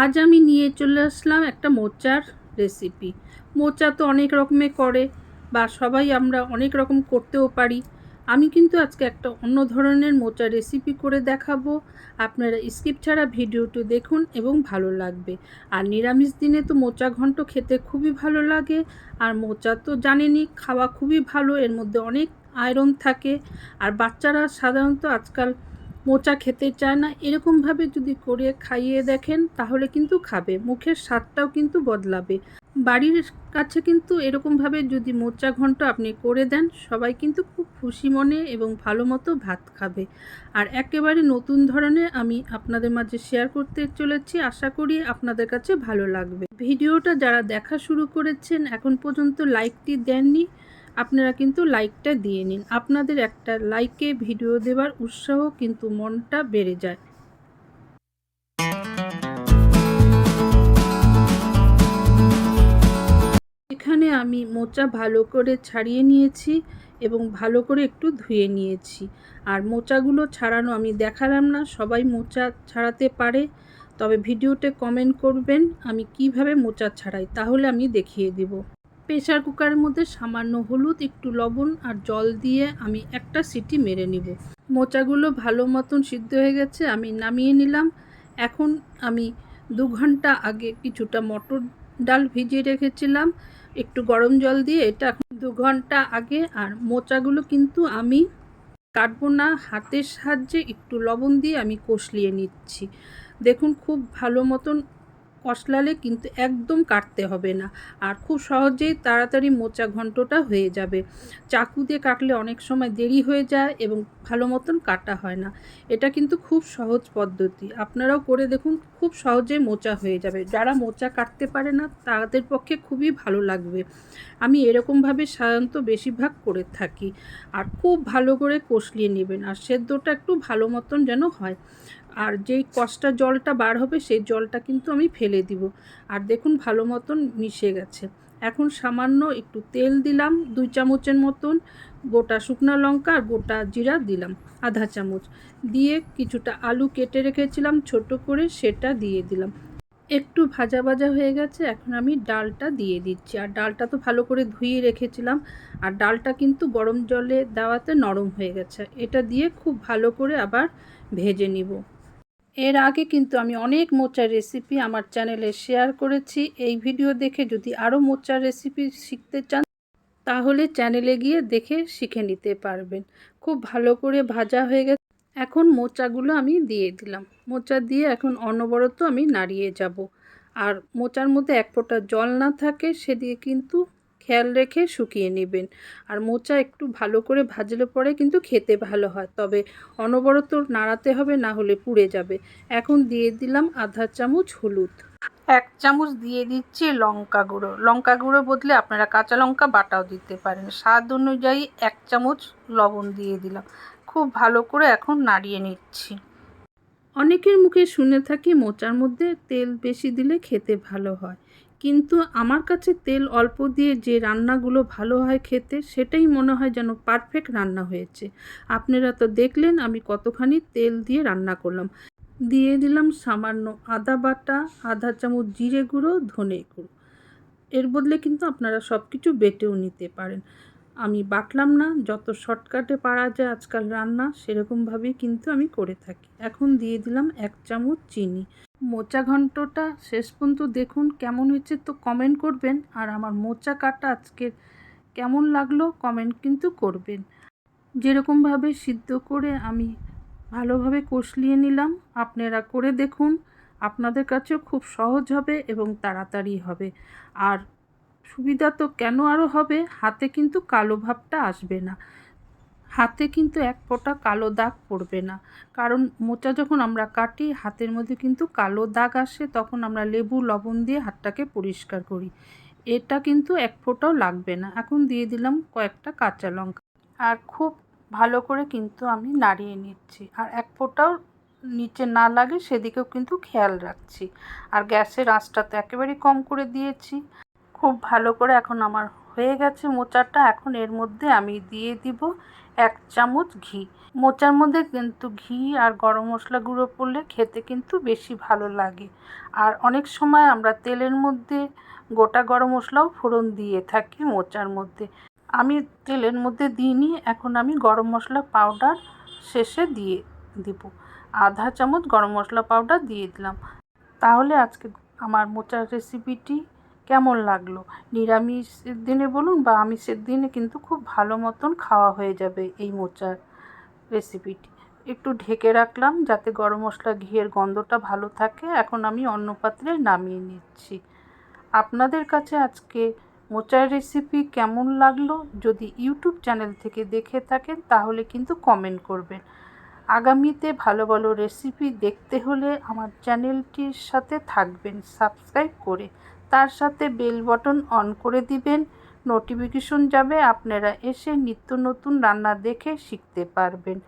আজ আমি নিয়ে চলে আসলাম একটা মোচার রেসিপি মোচা তো অনেক রকমের করে বা সবাই আমরা অনেক রকম করতেও পারি। আমি কিন্তু আজকে একটা অন্য ধরনের মোচা রেসিপি করে দেখাবো। আপনারা স্কিপ ছাড়া ভিডিওটি দেখুন এবং ভালো লাগবে। আর নিরামিষ দিনে তো মোচা ঘন্ট খেতে খুবই ভালো লাগে। আর মোচা তো জানেনই, খাওয়া খুবই ভালো, এর মধ্যে অনেক আয়রন থাকে। আর বাচ্চারা সাধারণত আজকাল মোচা খেতে চায় না, এরকমভাবে যদি করে খাইয়ে দেখেন, তাহলে কিন্তু খাবে। মুখের স্বাদটাও কিন্তু বদলাবে। বাড়ির কাছে কিন্তু এরকমভাবে যদি মোচা ঘন্ট আপনি করে দেন, সবাই কিন্তু খুব খুশি মনে এবং ভালো মতো ভাত খাবে। আর একেবারে নতুন ধরনের আমি আপনাদের মাঝে শেয়ার করতে চলেছি, আশা করি আপনাদের কাছে ভালো লাগবে। ভিডিওটা যারা দেখা শুরু করেছেন, এখন পর্যন্ত লাইকটি দেননি। আপনারা কিন্তু লাইকটা দিয়ে নিন। আপনাদের একটা লাইকে ভিডিও দেওয়ার উৎসাহ কিন্তু মনটা বেড়ে যায়। এখানে আমি মোচা ভালো করে ছাড়িয়ে নিয়েছি এবং ভালো করে একটু ধুয়ে নিয়েছি। আর মোচাগুলো ছাড়ানো আমি দেখালাম না, সবাই মোচা ছাড়াতে পারে। তবে ভিডিওতে কমেন্ট করবেন, আমি কীভাবে মোচা ছাড়াই, তাহলে আমি দেখিয়ে দিব। প্রেশার কুকারের মধ্যে সামান্য হলুদ, একটু লবণ আর জল দিয়ে আমি একটা সিটি মেরে নিব। মোচাগুলো ভালো মতন সিদ্ধ হয়ে গেছে, আমি নামিয়ে নিলাম। এখন আমি দু ঘণ্টা আগে কিছুটা মটর ডাল ভিজিয়ে রেখেছিলাম, একটু গরম জল দিয়ে এটা দু ঘণ্টা আগে। আর মোচাগুলো কিন্তু আমি কাটবো না, হাতের সাহায্যে একটু লবণ দিয়ে আমি কষলিয়ে নিচ্ছি। দেখুন, খুব ভালো মতন কষলালে কিন্তু একদম কাটতে হবে না। আর খুব সহজেই তাড়াতাড়ি মোচা ঘন্টটা হয়ে যাবে। চাকু দিয়ে কাটলে অনেক সময় দেরি হয়ে যায় এবং ভালো মতন কাটা হয় না। এটা কিন্তু খুব সহজ পদ্ধতি। আপনারাও করে দেখুন, খুব সহজেই মোচা হয়ে যাবে। যারা মোচা কাটতে পারে না, তাদের পক্ষে খুবই ভালো লাগবে। আমি এরকমভাবে সাধারণত বেশিরভাগ করে থাকি। আর খুব ভালো করে কষলিয়ে নেবেন। আর সেদ্ধটা একটু ভালো মতন যেন হয়। আর যেই কষ্টা জলটা বার হবে, সেই জলটা কিন্তু আমি ফেলে দিব। আর দেখুন ভালো মতন মিশে গেছে। এখন সামান্য একটু তেল দিলাম, দুই চামচের মতন গোটা শুকনো লঙ্কা আর গোটা জিরা দিলাম, আধা চামচ। দিয়ে কিছুটা আলু কেটে রেখেছিলাম, ছোট করে সেটা দিয়ে দিলাম। একটু ভাজা ভাজা হয়ে গেছে, এখন আমি ডালটা দিয়ে দিচ্ছি। আর ডালটা তো ভালো করে ধুয়ে রেখেছিলাম, আর ডালটা কিন্তু গরম জলে দেওয়াতে নরম হয়ে গেছে। এটা দিয়ে খুব ভালো করে আবার ভেজে নিব। এর আগে কিন্তু আমি অনেক মোচার রেসিপি আমার চ্যানেলে শেয়ার করেছি। এই ভিডিও দেখে যদি আরও মোচার রেসিপি শিখতে চান, তাহলে চ্যানেলে গিয়ে দেখে শিখে নিতে পারবেন। খুব ভালো করে ভাজা হয়ে গেছে। এখন মোচাগুলো আমি দিয়ে দিলাম। মোচা দিয়ে এখন অনবরত আমি নাড়িয়ে যাব। আর মোচার মধ্যে এক ফোঁটা জল না থাকে, সেদিকে কিন্তু খেয়াল রেখে শুকিয়ে নেবেন। আর মোচা একটু ভালো করে ভাজলে পরে কিন্তু খেতে ভালো হয়। তবে অনবরত নাড়াতে হবে, না হলে পুড়ে যাবে। এখন দিয়ে দিলাম আধা চামচ হলুদ। এক চামচ দিয়ে দিচ্ছি লঙ্কা গুঁড়ো। লঙ্কা গুঁড়ো বদলে আপনারা কাঁচা লঙ্কা বাটাও দিতে পারেন। স্বাদ অনুযায়ী এক চামচ লবণ দিয়ে দিলাম। খুব ভালো করে এখন নাড়িয়ে নিচ্ছি। অনেকের মুখে শুনে থাকি, মোচার মধ্যে তেল বেশি দিলে খেতে ভালো হয়। কিন্তু আমার কাছে তেল অল্প দিয়ে যে রান্নাগুলো ভালো হয় খেতে, সেটাই মনে হয় যেন পারফেক্ট রান্না হয়েছে। আপনারা তো দেখলেন আমি কতখানি তেল দিয়ে রান্না করলাম। দিয়ে দিলাম সামান্য আদা বাটা, আধা চামচ জিরে গুঁড়ো, ধনে গুঁড়ো। এর বদলে কিন্তু আপনারা সব কিছু বেটেও নিতে পারেন। আমি বাটলাম না, যত শর্টকাটে পারা যায় আজকাল রান্না, সেরকমভাবেই কিন্তু আমি করে থাকি। এখন দিয়ে দিলাম এক চামচ চিনি। মোচা ঘন্টটা শেষ পর্যন্ত দেখুন কেমন হয়েছে তো কমেন্ট করবেন। আর আমার মোচা কাটা আজকে কেমন লাগল কমেন্ট কিন্তু করবেন। যেরকমভাবে সিদ্ধ করে আমি ভালোভাবে কষলিয়ে নিলাম, আপনারা করে দেখুন, আপনাদের কাছেও খুব সহজ হবে এবং তাড়াতাড়ি হবে। আর সুবিধা তো কেন আরও হবে, হাতে কিন্তু কালো ভাবটা আসবে না। হাতে কিন্তু এক ফোঁটা কালো দাগ পড়বে না। কারণ মোচা যখন আমরা কাটি, হাতের মধ্যে কিন্তু কালো দাগ আসে, তখন আমরা লেবু, লবণ দিয়ে হাতটাকে পরিষ্কার করি। এটা কিন্তু এক ফোঁটাও লাগবে না। এখন দিয়ে দিলাম কয়েকটা কাঁচা লঙ্কা। আর খুব ভালো করে কিন্তু আমি নাড়িয়ে নিচ্ছি। আর এক ফোঁটাও নিচে না লাগে, সেদিকেও কিন্তু খেয়াল রাখছি। আর গ্যাসের আঁচটা তো একেবারেই কম করে দিয়েছি। খুব ভালো করে এখন আমার হয়ে গেছে মোচাটা। এখন এর মধ্যে আমি দিয়ে দিব এক চামচ ঘি। মোচার মধ্যে কিন্তু ঘি আর গরম মশলা গুঁড়ো পড়লে খেতে কিন্তু বেশি ভালো লাগে। আর অনেক সময় আমরা তেলের মধ্যে গোটা গরম মশলাও ফোড়ন দিয়ে থাকি মোচার মধ্যে। আমি তেলের মধ্যে দিইনি, এখন আমি গরম মশলা পাউডার শেষে দিয়ে দিব। আধা চামচ গরম মশলা পাউডার দিয়ে দিলাম। তাহলে আজকে আমার মোচার রেসিপিটি কেমন লাগল? নিরামিষের দিনে বলুন বা আমিষের দিনে কিন্তু খুব ভালো মতন খাওয়া হয়ে যাবে এই মোচার রেসিপিটি একটু ঢেকে রাখলাম যাতে গরম মশলা ঘিয়ের গন্ধটা ভালো থাকে। এখন আমি অন্য পাত্রে নামিয়ে নিচ্ছি। আপনাদের কাছে আজকে মোচার রেসিপি কেমন লাগল? যদি ইউটিউব চ্যানেল থেকে দেখে থাকেন তাহলে কিন্তু কমেন্ট করবেন। আগামীতে ভালো ভালো রেসিপি দেখতে হলে আমার চ্যানেলটির সাথে থাকবেন। সাবস্ক্রাইব করে তার সাথে বেল বটন অন করে দিবেন। নোটিফিকেশন যাবে, আপনারা এসে নিত্য নতুন রান্না দেখে শিখতে পারবেন।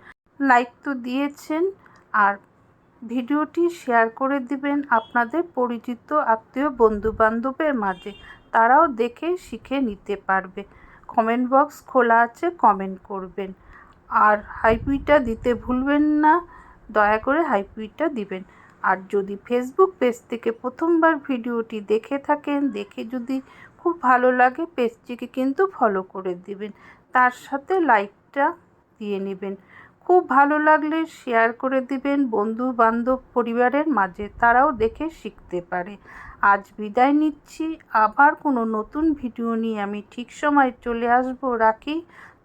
লাইক তো দিয়েছেন, আর ভিডিওটি শেয়ার করে দিবেন আপনাদের পরিচিত আত্মীয় বন্ধু বান্ধবের মাঝে। তারাও দেখে শিখে নিতে পারবে। কমেন্ট বক্স খোলা আছে, কমেন্ট করবেন। আর হাইপুইটা দিতে ভুলবেন না, দয়া করে হাইপুইটা দিবেন। আর যদি ফেসবুক পেজ থেকে প্রথমবার ভিডিওটি দেখে থাকেন, দেখে যদি খুব ভালো লাগে পেজটিকে কিন্তু ফলো করে দিবেন। তার সাথে লাইকটা দিয়ে নেবেন। খুব ভালো লাগলে শেয়ার করে দিবেন বন্ধু বান্ধব পরিবারের মাঝে তারাও দেখে শিখতে পারে। আজ বিদায় নিচ্ছি। আবার কোনো নতুন ভিডিও নিয়ে আমি ঠিক সময় চলে আসব। রাখি।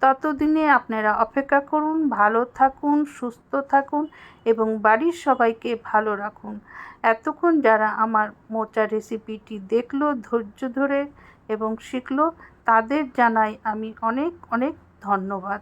ততদিনে আপনারা অপেক্ষা করুন, ভালো থাকুন, সুস্থ থাকুন এবং বাড়ির সবাইকে ভালো রাখুন। এতক্ষণ যারা আমার মোচা রেসিপিটি দেখল, ধৈর্য ধরে এবং শিখলো, তাদের জানাই আমি অনেক অনেক ধন্যবাদ।